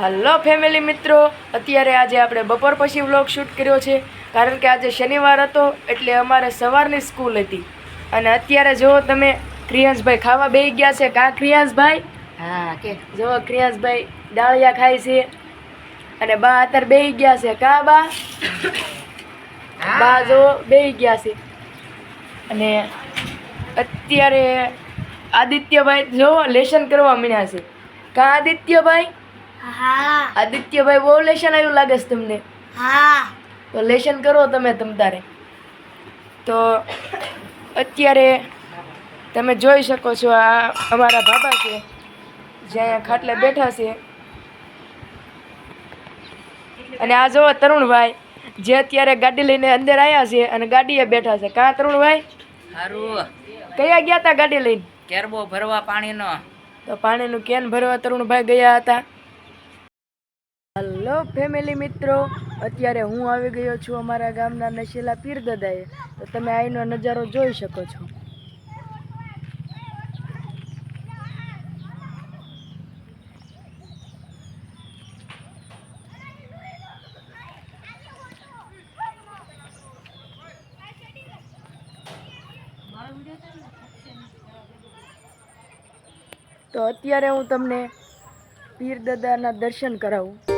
Hello family મિત્રો અત્યારે આજે આપણે બપોર પછી વ્લોગ શૂટ કર્યો છે. કારણ કે આજે શનિવાર હતો એટલે અમારે સવારની સ્કૂલ હતી. અને અત્યારે જુઓ તમે ક્રિયાંશભાઈ ખાવા બેસી ગયા છે કા ક્રિયાંશભાઈ? હા કે? જુઓ ક્રિયાંશભાઈ દાળિયા ખાય છે. અને બા અત્યારે બેસી ગયા છે. કા બા? બા જો બેસી ગયા છે. અને અત્યારે આદિત્યભાઈ જો લેસન કરવા મીણ્યા છે. કા આદિત્યભાઈ? હા. આદિત્યભાઈ બહુ લેશન આવ્યું લાગે છે તમને? હા. તો લેશન કરો તમે તમ તારે. તો અત્યારે તમે જોઈ શકો છો આ અમારા બાબા છે જે અહીંયા ખાટલે બેઠા છે. અને આ જો તરુણભાઈ જે અત્યારે ગાડી લઈને અંદર આવ્યા છે અને ગાડીએ બેઠા છે. કાં તરુણભાઈ? સારું કયા ગયા હતા ગાડી લઈને? કેરબો ભરવા પાણીનો. તો પાણીનું કેન ભરવા તરુણભાઈ ગયા હતા. હલો ફેમિલી મિત્રો. અત્યારે હું આવી ગયો છું અમારા ગામના નશીલા પીરદાદાએ. તો તમે અહીંનો નજારો જોઈ શકો છો. તો અત્યારે હું તમને પીર દાદાના દર્શન કરાવું.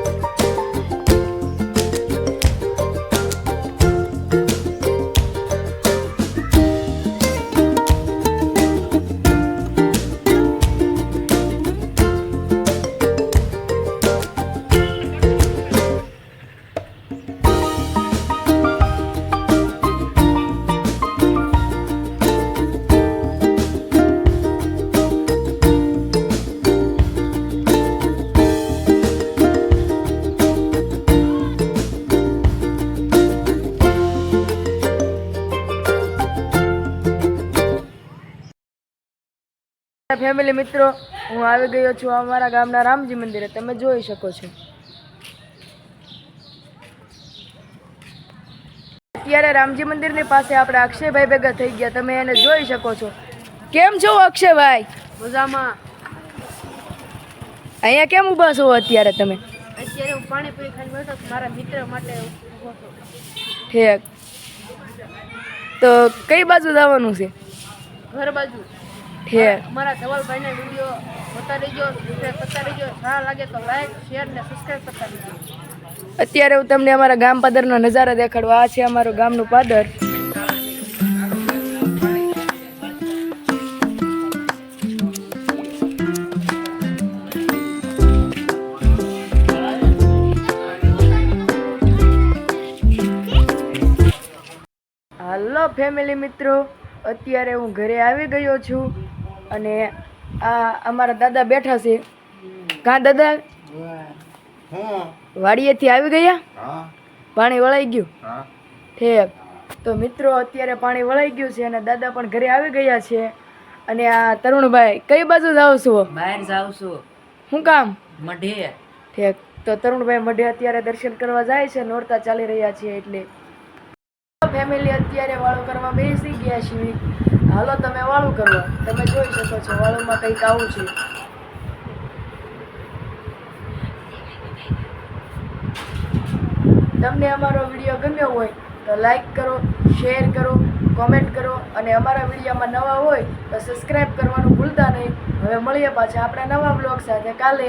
ફેમિલી મિત્રો હું આવી ગયો છું અમારા ગામના રામજી મંદિરે. તમે જોઈ શકો છો. અત્યારે રામજી મંદિરની પાસે આપણે અક્ષયભાઈ ભેગા થઈ ગયા. તમે એને જોઈ શકો છો. કેમ છો અક્ષયભાઈ? મજામાં. અહીંયા કેમ ઊભા છો અત્યારે તમે? અત્યારે હું પાણીપુરી ખાઈને બેઠો મારા મિત્ર માટે ઊભો છું. ઠીક. તો કઈ બાજુ જવાનું છે? ઘર બાજુ. ઠીક અમારા ધવલભાઈના વીડિયો જોતા રહેજો સબસ્ક્રાઈબ કરતા રહેજો. સારા લાગે તો લાઈક શેર ને સબસ્ક્રાઈબ કરતા રહેજો. અત્યારે હું તમને અમારા ગામ પાદરનો નજારો દેખાડવા આ છે અમારું ગામનું પાદર. હાલો ફેમિલી મિત્રો અત્યારે હું ઘરે આવી ગયો છું. અને આ અમારા દાદા બેઠા છે. કાં દાદા વાડીએથી આવી ગયા? પાણી વળાઈ ગયું? ઠેક. તો મિત્રો અત્યારે પાણી વળાઈ ગયું છે અને દાદા પણ ઘરે આવી ગયા છે. અને આ તરુણભાઈ કઈ બાજુ જાવ છો? બહાર જાઉં છું. શું કામ? મઢે. ઠેક. તો તરુણભાઈ મઢે અત્યારે દર્શન કરવા જાય છે નોરતા ચાલી રહ્યા છે એટલે ફેમિલી અત્યારે વાળું કરવા બેસી ગયા છીએ. હાલો, તમે વાળું કરવા તમે જોઈ શકો છો, વાળુમાં કંઈક આવું છે. તમને અમારો વીડિયો ગમ્યો હોય, તો લાઈક કરો શેર કરો કોમેન્ટ કરો, અને અમારા વિડીયોમાં નવા હોય, તો સબસ્ક્રાઈબ કરવાનું ભૂલતા નહીં. હવે મળીએ પાછા આપણા નવા બ્લોગ સાથે. કાલે